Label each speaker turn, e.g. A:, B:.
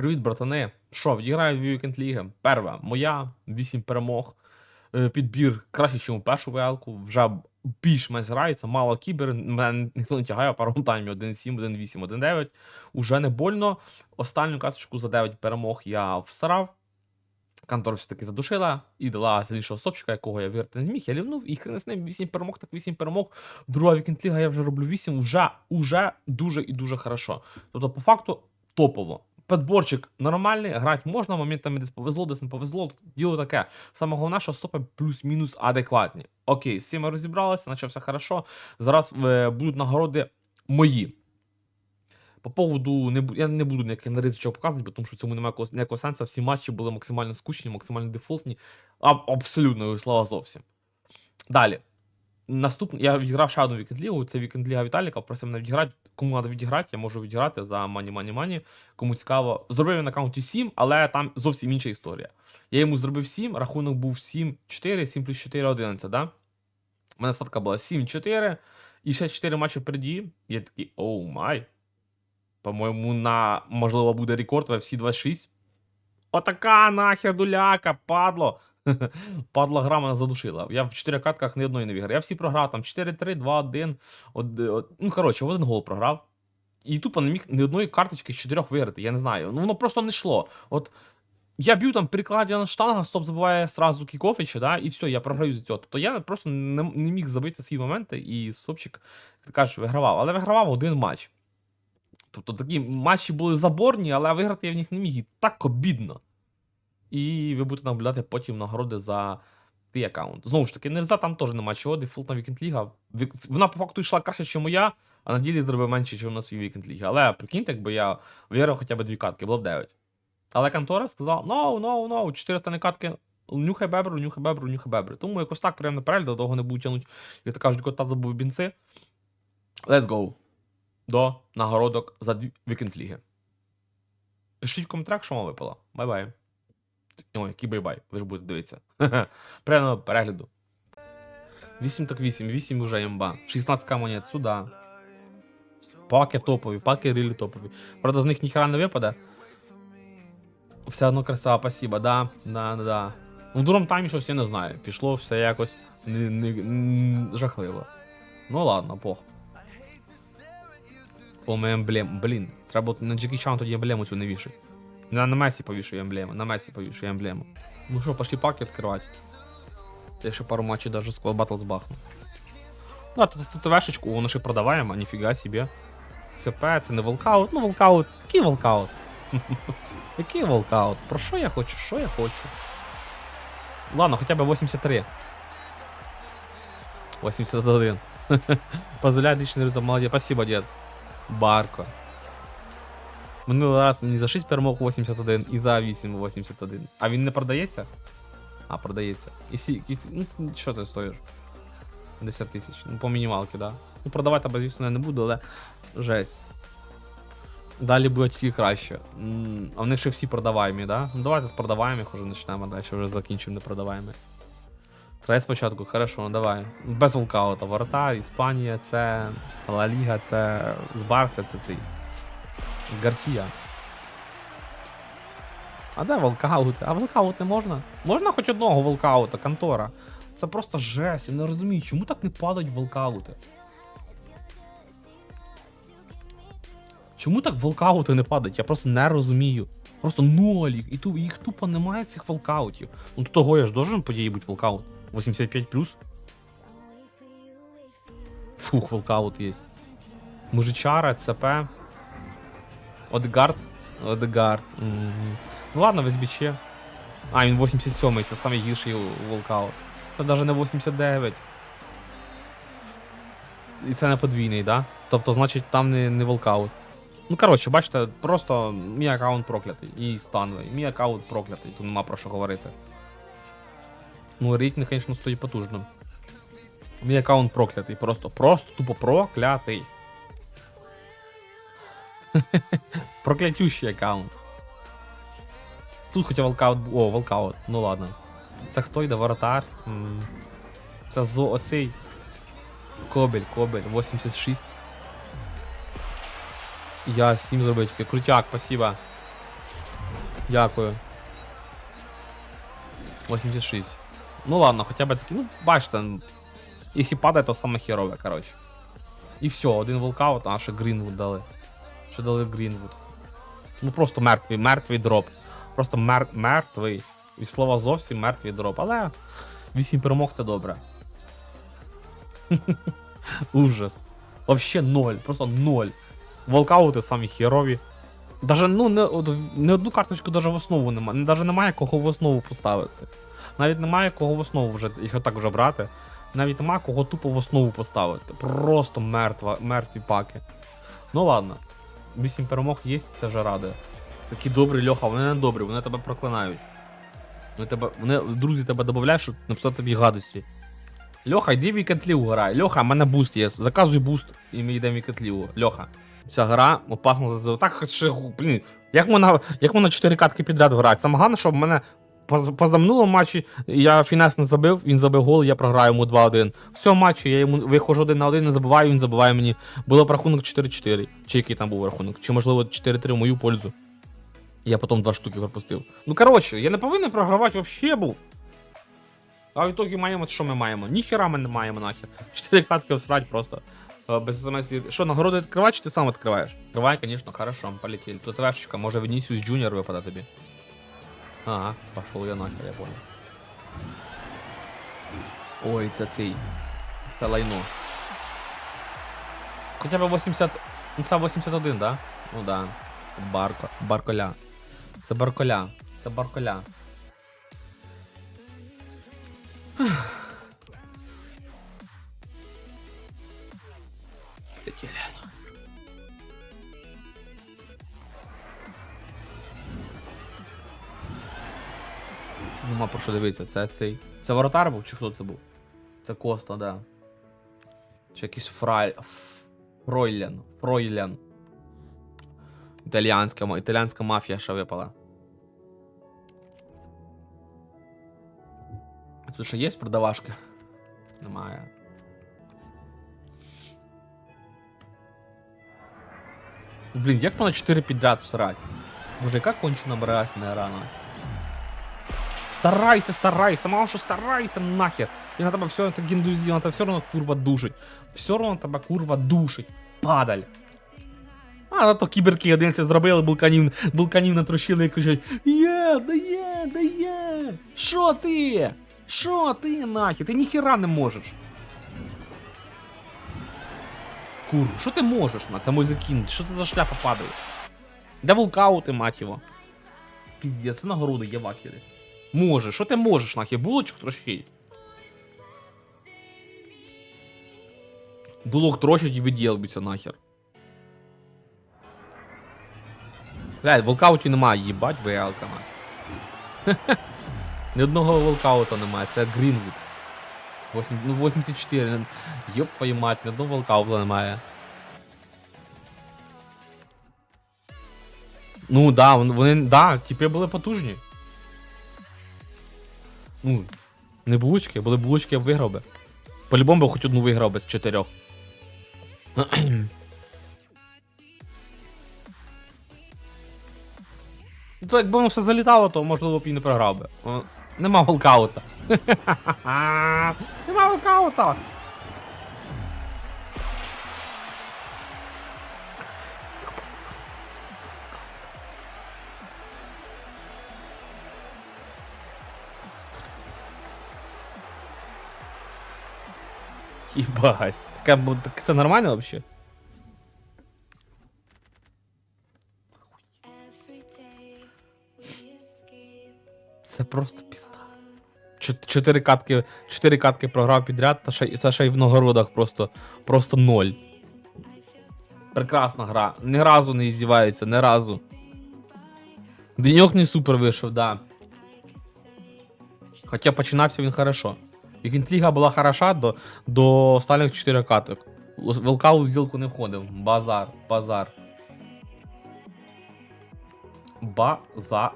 A: Привіт, братани. Що, відіграю в Вікенд Ліги. Перша моя, 8 перемог. Е, Підбір краще, ніж у першу велку. Вже більш-менш грається, мало кібер. Мене ніхто не тягає, пару таймі 1-7, 1-8, 1-9. Уже не больно. Останню карточку за 9 перемог я всрав. Кантор все-таки задушила і дала сильнішого сопчика, якого я вірити не зміг. Я лівнув і хрен з ним 8 перемог, так 8 перемог. Друга вікенд ліга я вже роблю 8, вже, уже дуже і дуже хорошо. Тобто, по факту, топово. Подборчик нормальний, грати можна, моментами десь повезло, десь не повезло. Діло таке. Саме головне, що стопи плюс-мінус адекватні. Окей, з цим розібралися, наче все хорошо. Зараз е, будуть нагороди мої. По поводу, не, я не буду ніяких нарізочок показувати, тому що цьому немає ніякого сенсу. Всі матчі були максимально скучні, максимально дефолтні. А, абсолютно, слава зовсім. Далі. Наступний, я відіграв ще одну вікенд лігу. Це вікенд ліга Віталіка. Просив мене відіграти. Кому треба відіграти, я можу відіграти за мані мані мані. Кому цікаво. Зробив він на аккаунті 7, але там зовсім інша історія. Я йому зробив 7, рахунок був 7-4, 7 плюс 4 11, да? У мене статка була 7-4, і ще 4 матчі впереді. Я такий, оу май. По-моєму, на можливо буде рекорд в FC 26. Отака нахер дуляка, падло. Падла гра мене задушила. Я в 4 катках ні одної не виграв. Я всі програв там 4-3, 2-1. од- од- Ну, коротше, один гол програв. І тупо не міг ні одної карточки з чотирьох виграти, я не знаю. Ну воно просто не йшло. От я б'ю там перекладі на штанга, стоп забуває сразу Кіковича, да, і все, я програю за цього. Тобто я просто не, не міг забити свої моменти, і Сопчик, як ти кажеш, вигравав. Але вигравав один матч. Тобто такі матчі були заборні, але виграти я в них не міг. І так обідно. І ви будете наблюдати потім нагороди за твій аккаунт. Знову ж таки, нельзя там теж нема чого, дефолтна вікенд ліга. Вона по факту йшла краще, ніж моя, а на ділі зробив менше, ніж на свій вікенд ліги. Але прикиньте, якби я виграв хоча б дві катки, було б 9. Але Кантора сказав: no, no, no, 400 катки. Нюхай бебру, нюхай бебру, нюхай бебру. Тому якось так прямо на перегляд, довго не буду тягнути. Як то кажуть, кота забув бінци. Let's go. До нагородок за вікенд ліги. Пишіть в коментарях, що вам випало. Бай-бай. Ой, який бай-бай, ви ж будете дивитися. Приємного перегляду. 8 так 8, 8 вже імба. 16к монет сюди. Паки топові, паки рілі топові. Правда, з них ніхера не випаде. Все одно красава, спасибо, да, да, да, да. В другому таймі щось я не знаю. Пішло все якось не, не, м, жахливо. Ну ладно, пох. Полме емблем. Блін, треба на Джекі Чан тоді емблему цю не вішати. На, на Месі повішаю емблему, на Месі повішаю емблему. Ну що, пошли паки відкривати. Я ще пару матчів даже Squad Battles бахну. Ну, а тут, тут вешечку, воно ще продаваємо, ніфіга собі. СП, це не волкаут. Ну, волкаут, який волкаут? Який волкаут? Про що я хочу? Що я хочу? Ладно, хоча б 83. 81. Позволяє личный ритм, молодец. Спасибо, дед. Барко. Минулий раз мені за 6 перемог 81 і за 8 81. А він не продається? А, продається. І сі, і, ну, що ти стоїш? 10 тисяч. Ну, по мінімалки, да. Ну, продавати, або, звісно, я не буду, але жесть. Далі буде тільки краще. А вони ще всі продаваємі, да? Ну давайте з продаваємих вже почнемо, далі вже закінчимо не непродаваємі. Треба спочатку, хорошо, ну давай. Без волкаута. Воротар, Іспанія, це Ла Ліга, це з Барса, це цей. Гарсія. А де волкаут? А волкаут не можна? Можна хоч одного волкаута, контора. Це просто жесть, я не розумію, чому так не падають волкаути? Чому так волкаути не падають? Я просто не розумію. Просто нолік, і ту, їх тупо немає цих волкаутів. Ну до того я ж должен по дії бути волкаут. 85 плюс. Фух, волкаут є. Мужичара, ЦП. Одегард. Одегард. Мгм. Ну ладно, в СБЧ. А, він 87-й, це найгірший волкаут. Це навіть не 89. І це не подвійний, да? Тобто, значить, там не, не волкаут. Ну, коротше, бачите, просто мій аккаунт проклятий. І становий. Мій аккаунт проклятий, тут нема про що говорити. Ну, рейтинг, звісно, стоїть потужно. Мій аккаунт проклятий. Просто, просто тупо проклятий. Проклятющий аккаунт. Тут хоча волкаут. О, волкаут. Ну ладно. Це хто йде? Воротар? М. Це зо оцей. Кобель, Кобель, 86. Я 7 зробив. Крутяк, спасибо. Дякую. 86. Ну ладно, хоча б таки, ну, бачите, м, якщо падає, то саме херове, коротше. І все, один волкаут, а ще Грінвуд дали. Ще дали Грінвуд. Ну просто мертвий, мертвий дроп. Просто мер... мертвий. І слова зовсім мертвий дроп. Але 8 перемог це добре. Ужас. Вообще ноль, просто ноль. Волкаути самі херові. Даже ну не, не одну карточку даже в основу немає. Даже немає кого в основу поставити. Навіть немає кого в основу вже, якщо так вже брати. Навіть немає кого тупо в основу поставити. Просто мертва, мертві паки. Ну ладно. 8 перемог є, це вже радує. Такі добрі, Льоха, вони не добрі, вони тебе проклинають. Вони тебе, вони, друзі тебе додають, щоб написати тобі гадості. Льоха, йди в Weekend League грай. Льоха, в мене буст є. Заказуй буст і ми йдемо в Weekend League. Льоха. Ця гра опахнула за так ще, блін, як можна, як можна 4 катки підряд грати? Саме головне, щоб в мене позаминулому матчі я фінес не забив, він забив гол, я програю йому 2-1. В цьому матчі я йому виходжу один на один, не забиваю, він забиває мені. Було рахунок 4-4. Чи який там був рахунок? Чи можливо 4-3 в мою пользу. Я потім два штуки пропустив. Ну коротше, я не повинен програвати вообще був. А в ітогі маємо, що ми маємо? Ніхера ми не маємо нахер. Чотири катки всрать просто. Е, Без смс. Що, нагороди відкривати, чи ти сам відкриваєш? Відкривай, звісно, хорошо, полетели. Тут вешечка, може Вінісіус Джуніор випаде тобі. Ага, пошел я нахер, я понял. Ой, це цей. Це лайно. Хоча б 80. Ну це 81, да? Ну да. Барко. Барколя. Це барколя. Це барколя. Нема про що дивитися, це цей. Це воротар був чи хто це був? Це Коста, да. Чи якийсь Фрай. Фройлен. Фройлен. Італіянська, ма- італіянська мафія ще випала. Тут ще є продавашки? Немає. Блін, як можна 4 підряд всрать? Боже, яка кончена брасна рана. Старайся, старайся, мало що старайся нахер. І на тебе все це гіндузі, на тебе все одно курва душить. Все одно тебе курва душить. Падаль. А, на то кіберки 11 зробили, булканів, булканів натрощили і кричать Є, да є, да є. Що ти? Що ти нахер? Ти ніхіра не можеш. Кур, що ти можеш, на це мой закинути? Що це за шляпа падає? Де вулкаути, мать його? Піздець, це нагороди є вахери. Може, що ти можеш, нахер? Булочок трощить. Булок трощить і виділбиться нахер. Блядь, волкаутів немає, їбать, ВЛК нахер. Ні одного волкаута немає, це Грінвуд. 8, ну 84, йоп твою мать, ні одного волкаута немає. Ну да, вони, да, типи були потужні. Ну, не булочки, були булочки, я б виграв би. По-любому би хоч одну виграв би з чотирьох. Ну, то якби воно все залітало, то можливо б і не програв би. Нема волкаута. Нема волкаута. Ебать. Таке, так це нормально вообще? Це просто пізда. Чот- Чотири катки, чотири катки програв підряд, та ще, та ще й в нагородах просто, просто ноль. Прекрасна гра. Ні разу не іздівається, ні разу. Деньок не супер вийшов, да. Хоча починався він хорошо. Вікінтліга була хороша до, до останніх 4 каток. Волкаут в зілку не входив. Базар, базар. Базар.